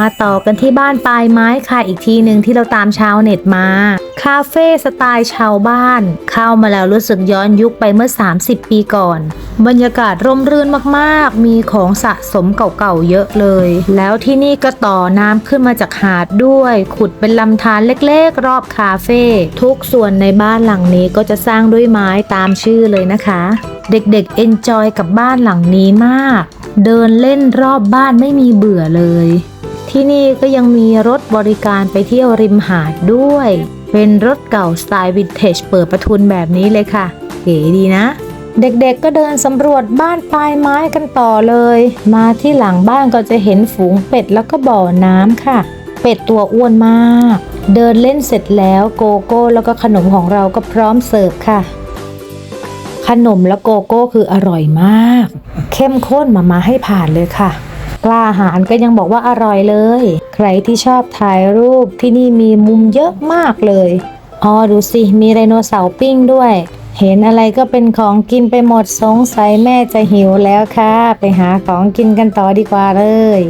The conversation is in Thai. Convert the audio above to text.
มาต่อกันที่บ้านปลายไม้ค่ะอีกทีหนึ่งที่เราตามชาวเน็ตมา คาเฟ่สไตล์ชาวบ้าน เข้ามาแล้วรู้สึกย้อนยุคไปเมื่อ 30 ปีก่อน บรรยากาศร่มรื่นมากๆ มีของสะสมเก่าๆเยอะเลย แล้วที่นี่ก็ต่อน้ำขึ้นมาจากหาดด้วย ขุดเป็นลำธารเล็กๆ รอบคาเฟ่ทุกส่วนในบ้านหลังนี้ก็จะสร้างด้วยไม้ตามชื่อเลยนะคะ เด็กๆเอนจอยกับบ้านหลังนี้มาก เดินเล่นรอบบ้านไม่มีเบื่อเลย ที่นี่ก็ยังมีรถบริการไปเที่ยวริมหาดด้วย เป็นรถเก่าสไตล์วินเทจเปิดประทุนแบบนี้เลยค่ะเก๋ดีนะ เด็กๆก็เดินสำรวจบ้านปลายไม้กันต่อเลย มาที่หลังบ้านก็จะเห็นฝูงเป็ดแล้วก็บ่อน้ำค่ะ เป็ดตัวอ้วนมาก เดินเล่นเสร็จแล้วโกโก้แล้วก็ขนมของเราก็พร้อมเสิร์ฟค่ะขนมและโกโก้คืออร่อยมาก เข้มข้นมามาให้ผ่านเลยค่ะ กล้าหารก็ยังบอกว่าอร่อยเลย ใครที่ชอบถ่ายรูปที่นี่มีมุมเยอะมากเลยอ๋อดูสิ มีไดโนเสาร์ปิ้งด้วย เห็นอะไรก็เป็นของกินไปหมดสงสัยแม่จะหิวแล้วค่ะ ไปหาของกินกันต่อดีกว่าเลย